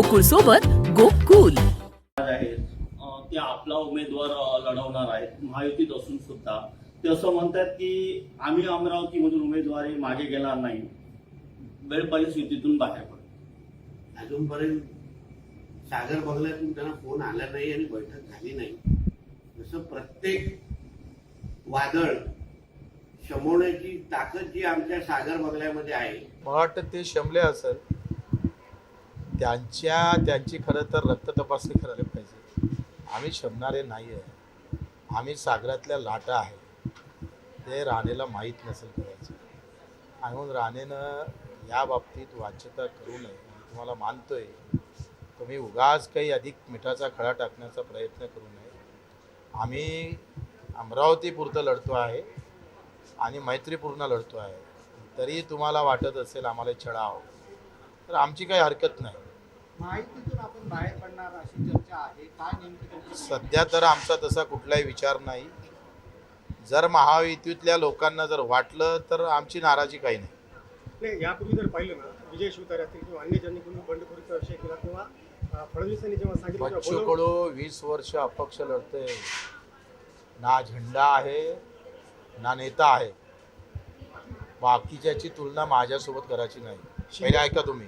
गोकुळ सोबत गोकुल आहेत. ते आपला उमेदवार लढवणार आहेत. महायुतीत असून सुद्धा. ते असं म्हणतात की आम्ही अमरावतीमधून उमेदवारी मागे घेणार नाही. वेळ परिस्थितीतून बाहेर पडू. अजूनपर्यंत सागर बंगल्यातून त्यांना फोन आला नाही आणि बैठक झाली नाही. जसं प्रत्येक वादळ शमवण्याची ताकद जी आमच्या सागर बंगल्यामध्ये आहे. मला वाटतं ते शमले असेल. त्यांच्या त्यांची खरं तर रक्त तपासणी करायला पाहिजे. आम्ही शमणारे नाही आहे आम्ही सागरातल्या लाटा आहे. ते राणेला माहीत नसेल करायचं. आणि म्हणून राणेनं या बाबतीत वाच्यता करू नये. तुम्हाला मानतोय. तुम्ही उगाच काही अधिक मिठाचा खडा टाकण्याचा प्रयत्न करू नये. आम्ही अमरावतीपुरतं लढतो आहे आणि मैत्रीपूर्ण लढतो आहे. तरी तुम्हाला वाटत असेल आम्हाला छळाव. तर आमची काही हरकत नाही. माहितीतून आपण बाहेर पडणार अशी चर्चा आहे. काय नेमकी तुमची सध्या तर आमचा तसा कुठलाही विचार नाही. जर महायुतीतल्या लोकांना जर वाटलं तर आमची नाराजी काही नाही. नाही यापूर्वी जर पाहिलं ना विजय शिवतारे असतील किंवा अन्य ज्यांनी कोणी बंडखोरीचा विषय केला किंवा फडणवीसांनी जेव्हा सांगितलं कडू वीस वर्ष अपक्ष लढते ना झेंडा आहे ना नेता आहे. बाकीच्याची तुलना माझ्यासोबत करायची नाही. पहिले ऐका तुम्ही.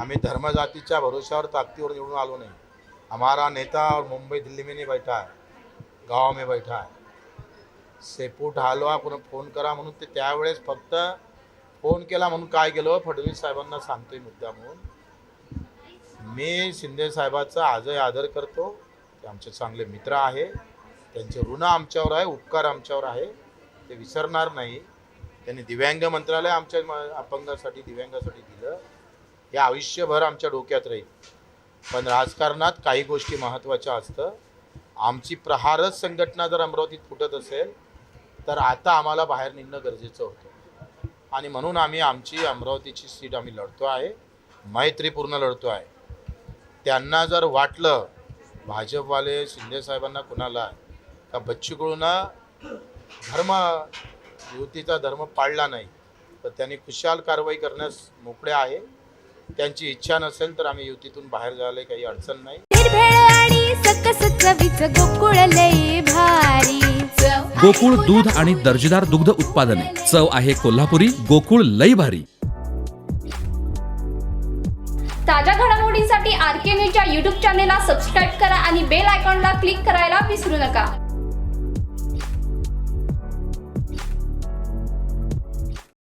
आम्ही धर्मजातीच्या भरोशावर ताकदीवर निवडून आलो नाही. हमारा नेता और मुंबई दिल्ली में नहीं बैठा है गाँव में बैठा है. सेपूट हलवा पुन्हा फोन करा म्हणून ते त्यावेळेस फक्त फोन केला म्हणून काय केलं? फडणवीस साहेबांना सांगतोय मुद्दा म्हणून. मी शिंदे साहेबाचा आजही आदर करतो. ते आमचे चांगले मित्र आहे. त्यांचे ऋण आमच्यावर आहे उपकार आमच्यावर आहे. ते विसरणार नाही. त्यांनी दिव्यांग मंत्रालय आमच्या अपंगासाठी दिव्यांगासाठी दिलं. हे आयुष्यभर आमच्या डोक्यात राहील. पण राजकारणात काही गोष्टी महत्त्वाच्या असतं. आमची प्रहारच संघटना जर अमरावतीत फुटत असेल तर आता आम्हाला बाहेर निघणं गरजेचं होतं. आणि म्हणून आम्ही आमची अमरावतीची सीट आम्ही लढतो आहे. मैत्रीपूर्ण लढतो आहे. त्यांना जर वाटलं भाजपवाले शिंदेसाहेबांना कुणाला का बच्चूकडूनं धर्म युतीचा धर्म पाळला नाही तर त्यांनी खुशाल कारवाई करण्यास मोकळे आहे. त्यांची इच्छा नसेल तर आम्ही युतीतून बाहेर जायला काही अडचण नाही. गोकुळ दूध आणि दर्जेदार दुग्ध उत्पादने. चव आहे कोल्हापुरी गोकुळ लई भारी. ताज्या घडामोडींसाठी आर के न्यूजच्या यूट्यूब चॅनेलला सबस्क्राईब करा आणि बेल आयकॉनला क्लिक करायला विसरू नका.